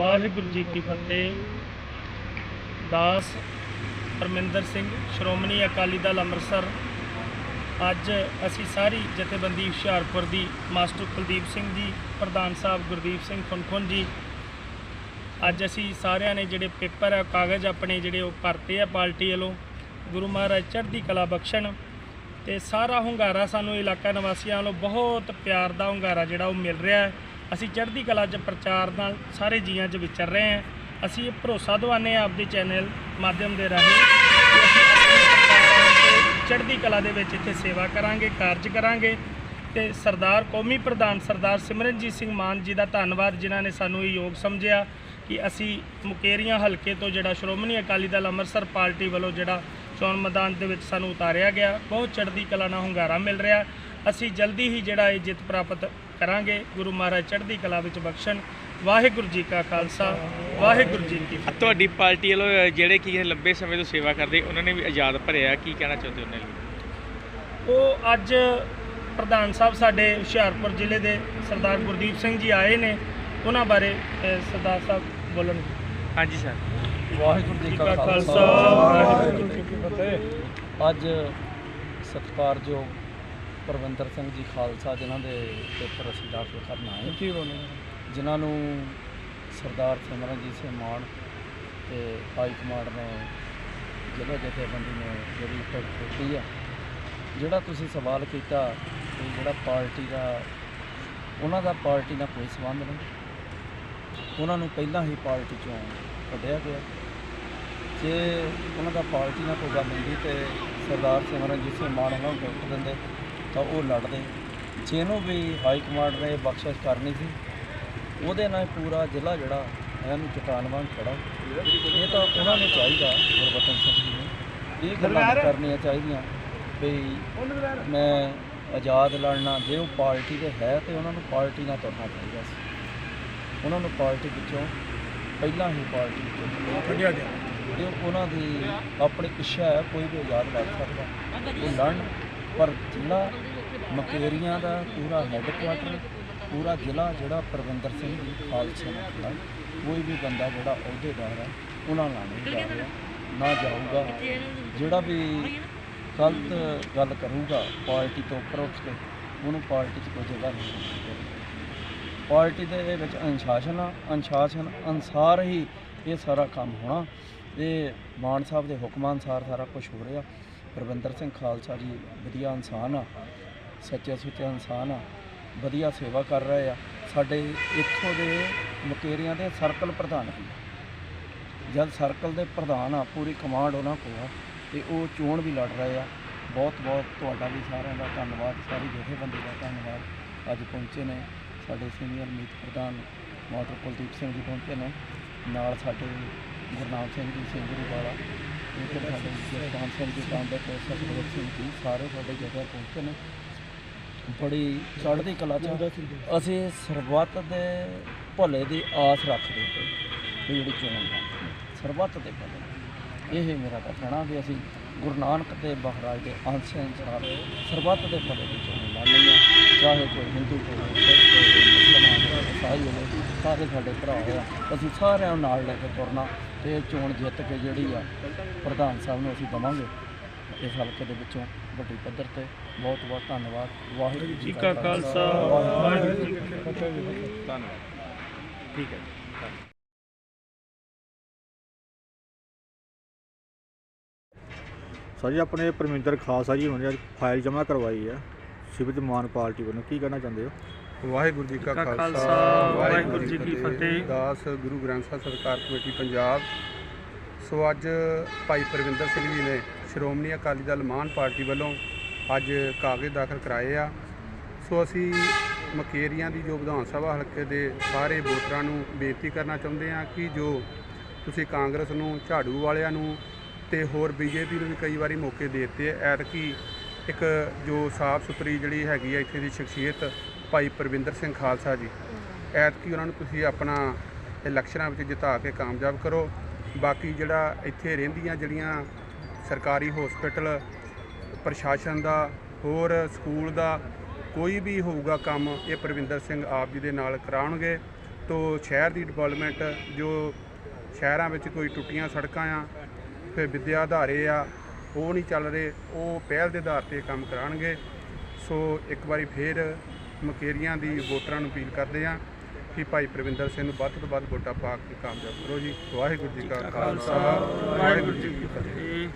ਵਾਹਿਗੁਰੂ ਜੀ ਕੀ ਫਤਿਹ। ਦਾਸ ਪਰਮਿੰਦਰ ਸਿੰਘ, ਸ਼੍ਰੋਮਣੀ ਅਕਾਲੀ ਦਲ ਅੰਮ੍ਰਿਤਸਰ। ਅੱਜ ਅਸੀਂ ਸਾਰੀ ਜਥੇਬੰਦੀ ਹੁਸ਼ਿਆਰਪੁਰ ਦੀ ਮਾਸਟਰ ਕੁਲਦੀਪ ਸਿੰਘ ਜੀ, ਪ੍ਰਧਾਨ ਸਾਹਿਬ ਗੁਰਦੀਪ ਸਿੰਘ ਖੁਨਖੁਨ ਜੀ। ਅੱਜ ਅਸੀਂ ਸਾਰਿਆਂ ਨੇ ਜਿਹੜੇ ਪੇਪਰ ਆ ਕਾਗਜ਼ ਆਪਣੇ ਜਿਹੜੇ ਉਹ ਭਰਤੇ ਆ ਪਾਰਟੀ ਵੱਲੋਂ। ਗੁਰੂ ਮਹਾਰਾਜ ਚੜ੍ਹਦੀ ਕਲਾ ਬਖਸ਼ਣ। ਤੇ ਸਾਰਾ ਹੁੰਗਾਰਾ ਸਾਨੂੰ ਇਲਾਕਾ ਨਿਵਾਸੀਆਂ ਵੱਲੋਂ ਬਹੁਤ ਪਿਆਰ ਦਾ ਹੁੰਗਾਰਾ ਜਿਹੜਾ ਉਹ ਮਿਲ ਰਿਹਾ ਹੈ। ਅਸੀਂ ਚੜ੍ਹਦੀ ਕਲਾ 'ਚ ਪ੍ਰਚਾਰ ਨਾਲ ਸਾਰੇ ਜੀਆਂ 'ਚ ਵਿਚਰ ਰਹੇ ਹਾਂ। ਅਸੀਂ ਇਹ ਭਰੋਸਾ ਦਵਾਨੇ ਆ ਆਪਦੇ ਚੈਨਲ ਮਾਧਿਅਮ ਦੇ ਰਾਹੀਂ ਕਿ ਅਸੀਂ ਆਪਣੇ ਚੜ੍ਹਦੀ ਕਲਾ ਦੇ ਵਿੱਚ ਇੱਥੇ ਸੇਵਾ ਕਰਾਂਗੇ, ਕਾਰਜ ਕਰਾਂਗੇ। ਤੇ ਸਰਦਾਰ, ਕੌਮੀ ਪ੍ਰਧਾਨ ਸਰਦਾਰ ਸਿਮਰਨਜੀਤ ਸਿੰਘ ਮਾਨ ਜੀ ਦਾ ਧੰਨਵਾਦ, ਜਿਨ੍ਹਾਂ ਨੇ ਸਾਨੂੰ ਇਹ ਯੋਗ ਸਮਝਿਆ ਕਿ ਅਸੀਂ ਮੁਕੇਰੀਆਂ ਹਲਕੇ ਤੋਂ ਜਿਹੜਾ ਸ਼੍ਰੋਮਣੀ ਅਕਾਲੀ ਦਲ ਅੰਮ੍ਰਿਤਸਰ ਪਾਰਟੀ ਵੱਲੋਂ ਜਿਹੜਾ ਚੋਣ ਮੈਦਾਨ ਦੇ ਵਿੱਚ ਸਾਨੂੰ ਉਤਾਰਿਆ ਗਿਆ, ਬਹੁਤ ਚੜ੍ਹਦੀ ਕਲਾ ਨਾਲ ਹੁੰਗਾਰਾ ਮਿਲ ਰਿਹਾ। ਅਸੀਂ ਜਲਦੀ ਹੀ ਜਿਹੜਾ ਇਹ ਜਿੱਤ ਪ੍ਰਾਪਤ ਕਰਾਂਗੇ। ਗੁਰੂ ਮਹਾਰਾਜ ਚੜ੍ਹਦੀ ਕਲਾ ਵਿੱਚ ਬਖਸ਼ਣ। ਵਾਹਿਗੁਰੂ ਜੀ ਕਾ ਖਾਲਸਾ ਵਾਹਿਗੁਰੂ ਜੀ ਕੀ ਫਤਿਹ। ਤੁਹਾਡੀ ਪਾਰਟੀ ਵੱਲੋਂ ਜਿਹੜੇ ਕੀ ਇਹ ਲੰਬੇ ਸਮੇਂ ਤੋਂ ਸੇਵਾ ਕਰਦੇ ਉਹਨਾਂ ਨੇ ਵੀ ਆਜ਼ਾਦ ਭਰਿਆ। ਕੀ ਕਹਿਣਾ ਚਾਹੁੰਦੇ ਉਹਨਾਂ ਲਈ ਉਹ ਅੱਜ ਪ੍ਰਧਾਨ ਸਾਹਿਬ ਸਾਡੇ ਹੁਸ਼ਿਆਰਪੁਰ ਜ਼ਿਲ੍ਹੇ ਦੇ ਸਰਦਾਰ ਗੁਰਦੀਪ ਸਿੰਘ ਜੀ ਆਏ ਨੇ। ਉਹਨਾਂ ਬਾਰੇ ਸਰਦਾਰ ਸਾਹਿਬ ਬੋਲਣਗੇ। ਹਾਂਜੀ ਸਰ। ਵਾਹਿਗੁਰੂ ਜੀ ਕਾ ਖਾਲਸਾ, ਵਾਹਿਗੁਰੂ ਜੀ ਕੀ ਫਤਿਹ। ਅੱਜ ਸਤਿਕਾਰਯੋਗ ਪਰਵਿੰਦਰ ਸਿੰਘ ਜੀ ਖਾਲਸਾ ਜਿਨ੍ਹਾਂ ਦੇ ਪੇਪਰ ਅਸੀਂ ਦਾਖਲ ਕਰਨ ਆਏ ਕੀ ਜਿਨ੍ਹਾਂ ਨੂੰ ਸਰਦਾਰ ਸਿਮਰਨਜੀਤ ਸਿੰਘ ਮਾਨ ਤੇ ਹਾਈ ਕਮਾਂਡ ਨੇ ਜ਼ਿਲ੍ਹਾ ਜਥੇਬੰਦੀ ਨੇ ਜਿਹੜੀ ਟਿਕਟ ਦਿੱਤੀ ਆ। ਜਿਹੜਾ ਤੁਸੀਂ ਸਵਾਲ ਕੀਤਾ ਕਿ ਜਿਹੜਾ ਪਾਰਟੀ ਦਾ ਉਹਨਾਂ ਦਾ ਪਾਰਟੀ ਨਾਲ ਕੋਈ ਸੰਬੰਧ ਨਹੀਂ। ਉਹਨਾਂ ਨੂੰ ਪਹਿਲਾਂ ਹੀ ਪਾਰਟੀ ਚੋਂ ਕੱਢਿਆ ਗਿਆ। ਜੇ ਉਹਨਾਂ ਦਾ ਪਾਰਟੀ ਨਾਲ ਕੋਈ ਗੱਲ ਹੁੰਦੀ ਤੇ ਸਰਦਾਰ ਸਿਮਰਨਜੀਤ ਸਿੰਘ ਮਾਨ ਉਹਨਾਂ ਨੂੰ ਟਿਕਟ ਦਿੰਦੇ। ਤਾਂ ਉਹ ਲੜਦੇ। ਜਿਹਨੂੰ ਵੀ ਹਾਈ ਕਮਾਂਡ ਨੇ ਬਖਸ਼ਿਸ਼ ਕਰਨੀ ਸੀ ਉਹਦੇ ਨਾਲ ਪੂਰਾ ਜ਼ਿਲ੍ਹਾ ਜਿਹੜਾ ਇਹਨੂੰ ਚਟਾਨ ਵਾਂਗ ਖੜਾ। ਇਹ ਤਾਂ ਉਹਨਾਂ ਨੂੰ ਚਾਹੀਦਾ ਗੁਰਬਚਨ ਸਿੰਘ ਜੀ ਨੂੰ। ਇਹ ਗੱਲਾਂ ਕਰਨੀਆਂ ਚਾਹੀਦੀਆਂ ਵੀ ਮੈਂ ਆਜ਼ਾਦ ਲੜਨਾ ਜੇ ਉਹ ਪਾਰਟੀ ਦੇ ਹੈ ਤੇ ਉਹਨਾਂ ਨੂੰ ਪਾਰਟੀ ਨਾਲ ਤੁਰਨਾ ਚਾਹੀਦਾ ਸੀ। ਉਹਨਾਂ ਨੂੰ ਪਾਰਟੀ ਵਿੱਚੋਂ ਪਹਿਲਾਂ ਹੀ ਪਾਰਟੀ ਵਿੱਚੋਂ ਕੱਢਿਆ ਗਿਆ। ਇਹ ਉਹਨਾਂ ਦੀ ਆਪਣੀ ਇੱਛਾ ਹੈ ਕੋਈ ਵੀ ਆਜ਼ਾਦ ਲੜ ਸਕਦਾ। ਉਹ ਲੜਨ ਪਰ ਜ਼ਿਲ੍ਹਾ ਮਕੇਰੀਆਂ ਦਾ ਪੂਰਾ ਹੈੱਡਕੁਆਟਰ ਪੂਰਾ ਜ਼ਿਲ੍ਹਾ ਜਿਹੜਾ ਪ੍ਰਵਿੰਦਰ ਸਿੰਘ ਜੀ ਖਾਲਸਾ ਨਾਲ ਕੋਈ ਵੀ ਬੰਦਾ ਜਿਹੜਾ ਅਹੁਦੇਦਾਰ ਹੈ, ਉਹਨਾਂ ਨਾਲ ਨਹੀਂ ਜਾ ਰਿਹਾ, ਨਾ ਜਾਊਗਾ। ਜਿਹੜਾ ਵੀ ਗਲਤ ਗੱਲ ਕਰੂਗਾ, ਪਾਰਟੀ ਤੋਂ ਉੱਪਰ ਉੱਠ ਕੇ, ਉਹਨੂੰ ਪਾਰਟੀ 'ਚ ਕੋਈ ਜਗ੍ਹਾ ਨਹੀਂ ਪਾਰਟੀ ਦੇ ਵਿੱਚ ਅਨੁਸ਼ਾਸਨ ਆ, ਅਨੁਸ਼ਾਸਨ ਅਨਸਾਰ ਹੀ ਇਹ ਸਾਰਾ ਕੰਮ ਹੋਣਾ। ਇਹ ਮਾਨ ਸਾਹਿਬ ਦੇ ਹੁਕਮਾਂ ਅਨਸਾਰ ਸਾਰਾ ਕੁਝ ਹੋ ਰਿਹਾ। ਪ੍ਰਵਿੰਦਰ ਸਿੰਘ ਖਾਲਸਾ ਜੀ ਵਧੀਆ ਇਨਸਾਨ ਆ, ਸੱਚੇ ਸੁੱਚੇ ਇਨਸਾਨ ਆ, ਵਧੀਆ ਸੇਵਾ ਕਰ ਰਹੇ ਆ। ਸਾਡੇ ਇੱਥੋਂ ਦੇ ਮੁਕੇਰੀਆਂ ਦੇ ਸਰਕਲ ਪ੍ਰਧਾਨ ਵੀ ਜਦ ਸਰਕਲ ਦੇ ਪ੍ਰਧਾਨ ਆ, ਪੂਰੀ ਕਮਾਂਡ ਉਹਨਾਂ ਕੋਲ ਆ, ਤੇ ਉਹ ਚੋਣ ਵੀ ਲੜ ਰਹੇ ਆ। ਬਹੁਤ ਬਹੁਤ ਤੁਹਾਡਾ ਵੀ ਸਾਰਿਆਂ ਦਾ ਧੰਨਵਾਦ, ਸਾਰੀ ਜਥੇਬੰਦੀ ਦਾ ਧੰਨਵਾਦ। ਅੱਜ ਪਹੁੰਚੇ ਨੇ ਸਾਡੇ ਸੀਨੀਅਰ ਮੀਤ ਪ੍ਰਧਾਨ ਮਾਸਟਰ ਕੁਲਦੀਪ ਸਿੰਘ ਜੀ ਪਹੁੰਚੇ ਨੇ। ਨਾਲ ਸਾਡੇ ਗੁਰਨਾਮ ਸਿੰਘ ਜੀ ਸਿੰਘ ਜੀ ਵਾਲਾ। ਇੱਧਰ ਸਾਡੇ ਜਸਪਾਲ ਸਿੰਘ ਜੀ ਕਾਂਦੇ ਤੇ ਸਤਿਗੁਰੂ ਸਿੰਘ ਜੀ ਸਾਰੇ ਸਾਡੇ ਜਗ੍ਹਾ ਪਹੁੰਚੇ ਨੇ ਬੜੀ ਚੜ੍ਹਦੀ ਕਲਾ ਚ ਅਸੀਂ ਸਰਬੱਤ ਦੇ ਭਲੇ ਦੀ ਆਸ ਰੱਖਦੇ ਹਾਂ ਵੀ ਜਿਹੜੀ ਚੋਣ ਸਰਬੱਤ ਦੇ ਭਲੇ। ਇਹ ਮੇਰਾ ਤਾਂ ਕਹਿਣਾ ਵੀ ਅਸੀਂ ਗੁਰੂ ਨਾਨਕ ਦੇ ਮਹਾਰਾਜ ਦੇ ਅੰਸ਼ ਅਨੁਸਾਰ ਸਰਬੱਤ ਦੇ ਭਲੇ ਦੀ ਚੋਣ ਲਾਣੀ ਹੈ ਚਾਹੇ ਕੋਈ ਹਿੰਦੂ ਹੋਵੇ, ਸਿੱਖ ਹੋਵੇ, ਮੁਸਲਮਾਨ ਹੋਵੇ, ਈਸਾਈ ਹੋਵੇ, ਸਾਰੇ ਸਾਡੇ ਭਰਾ ਆ ਅਸੀਂ ਸਾਰਿਆਂ ਨੂੰ ਨਾਲ ਲੈ ਕੇ ਤੁਰਨਾ। ਤੇ ਇਹ ਚੋਣ ਜਿੱਤ ਕੇ ਜਿਹੜੀ ਆ ਪ੍ਰਧਾਨ ਸਾਹਿਬ ਨੂੰ ਅਸੀਂ ਦਵਾਂਗੇ। ਇਸ ਹਲਕੇ ਦੇ ਵਿੱਚੋਂ ਵੱਡੀ ਪੱਧਰ ਤੇ ਬਹੁਤ ਬਹੁਤ ਧੰਨਵਾਦ। ਵਾਹਿਗੁਰੂ ਜੀ ਕਾ ਖਾਲਸਾ। ਵਾਹਿਗੁਰੂ ਜੀ ਕੀ ਫਤਿਹ। ਧੰਨਵਾਦ। ਠੀਕ ਹੈ ਜੀ। ਸਰ ਜੀ ਆਪਣੇ ਪਰਮਿੰਦਰ ਖਾਲਸਾ ਜੀ ਹੁਣੇ ਅੱਜ ਫਾਈਲ ਜਮ੍ਹਾਂ ਕਰਵਾਈ ਹੈ ਸਿਵਲ ਮਾਨ ਪਾਰਟੀ ਵੱਲੋਂ ਕੀ ਕਹਿਣਾ ਚਾਹੁੰਦੇ ਹੋ? ਵਾਹਿਗੁਰੂ ਜੀ ਕਾ ਕਾ ਖਾਲਸਾ ਵਾਹਿਗੁਰੂ ਜੀ ਕੀ ਫਤਿਹ। ਦਾਸ ਗੁਰੂ ਗ੍ਰੰਥ ਸਾਹਿਬ ਸਰਕਾਰ ਕਮੇਟੀ ਪੰਜਾਬ। ਸੋ ਅੱਜ ਭਾਈ ਪ੍ਰਵਿੰਦਰ ਸਿੰਘ ਜੀ ਨੇ ਸ਼੍ਰੋਮਣੀ ਅਕਾਲੀ ਦਲ ਮਾਨ ਪਾਰਟੀ ਵੱਲੋਂ ਅੱਜ ਕਾਗਜ਼ ਦਾਖਲ ਕਰਾਏ ਆ। ਸੋ ਅਸੀਂ ਮਕੇਰੀਆਂ ਦੀ ਜੋ ਵਿਧਾਨ ਸਭਾ ਹਲਕੇ ਦੇ ਸਾਰੇ ਵੋਟਰਾਂ ਨੂੰ ਬੇਨਤੀ ਕਰਨਾ ਚਾਹੁੰਦੇ ਹਾਂ ਕਿ ਜੋ ਤੁਸੀਂ ਕਾਂਗਰਸ ਨੂੰ ਝਾੜੂ ਵਾਲਿਆਂ ਨੂੰ ਤੇ ਹੋਰ ਬੀਜੇਪੀ ਨੂੰ ਵੀ ਕਈ ਵਾਰੀ ਮੌਕੇ ਦੇ ਦਿੱਤੇ ਐ ਐਤਕੀ ਇੱਕ ਜੋ ਸਾਫ਼ ਸੁਥਰੀ ਜਿਹੜੀ ਹੈਗੀ ਆ ਇੱਥੇ ਦੀ ਸ਼ਖਸੀਅਤ ਭਾਈ ਪ੍ਰਵਿੰਦਰ ਸਿੰਘ ਖਾਲਸਾ ਜੀ। ਐਤਕੀ ਉਹਨਾਂ ਨੂੰ ਤੁਸੀਂ ਆਪਣਾ ਇਲੈਕਸ਼ਨਾਂ ਵਿੱਚ ਜਿਤਾ ਕੇ ਕਾਮਯਾਬ ਕਰੋ। ਬਾਕੀ ਜਿਹੜਾ ਇੱਥੇ ਰਹਿੰਦੀਆਂ ਜਿਹੜੀਆਂ ਸਰਕਾਰੀ ਹਸਪੀਟਲ, ਪ੍ਰਸ਼ਾਸਨ ਦਾ, ਹੋਰ ਸਕੂਲ ਦਾ, ਕੋਈ ਵੀ ਹੋਊਗਾ ਕੰਮ, ਇਹ ਪ੍ਰਵਿੰਦਰ ਸਿੰਘ ਆਪ ਜੀ ਦੇ ਨਾਲ ਕਰਾਉਣਗੇ। ਤੋ ਸ਼ਹਿਰ ਦੀ ਡਿਵੈਲਪਮੈਂਟ, ਜੋ ਸ਼ਹਿਰਾਂ ਵਿੱਚ ਕੋਈ ਟੁੱਟੀਆਂ ਸੜਕਾਂ ਆ, ਫਿਰ ਵਿਦਿਆ ਆਧਾਰੇ ਆ, ਉਹ ਨਹੀਂ ਚੱਲ ਰਹੇ, ਉਹ ਪਹਿਲ ਦੇ ਆਧਾਰ ਤੇ ਕੰਮ ਕਰਾਉਣਗੇ। ਸੋ ਇੱਕ ਵਾਰੀ ਫੇਰ ਮਕੇਰੀਆਂ ਦੀ ਵੋਟਰਾਂ ਨੂੰ ਅਪੀਲ ਕਰਦੇ ਹਾਂ ਕਿ ਭਾਈ ਪ੍ਰਵਿੰਦਰ ਸਿੰਘ ਨੂੰ ਵੱਧ ਤੋਂ ਵੱਧ ਵੋਟਾਂ ਪਾ ਕੇ ਕਾਮਯਾਬ ਕਰੋ ਜੀ। ਵਾਹਿਗੁਰੂ ਜੀ ਕਾ ਖਾਲਸਾ, ਵਾਹਿਗੁਰੂ ਜੀ ਕੀ ਫਤਿਹ।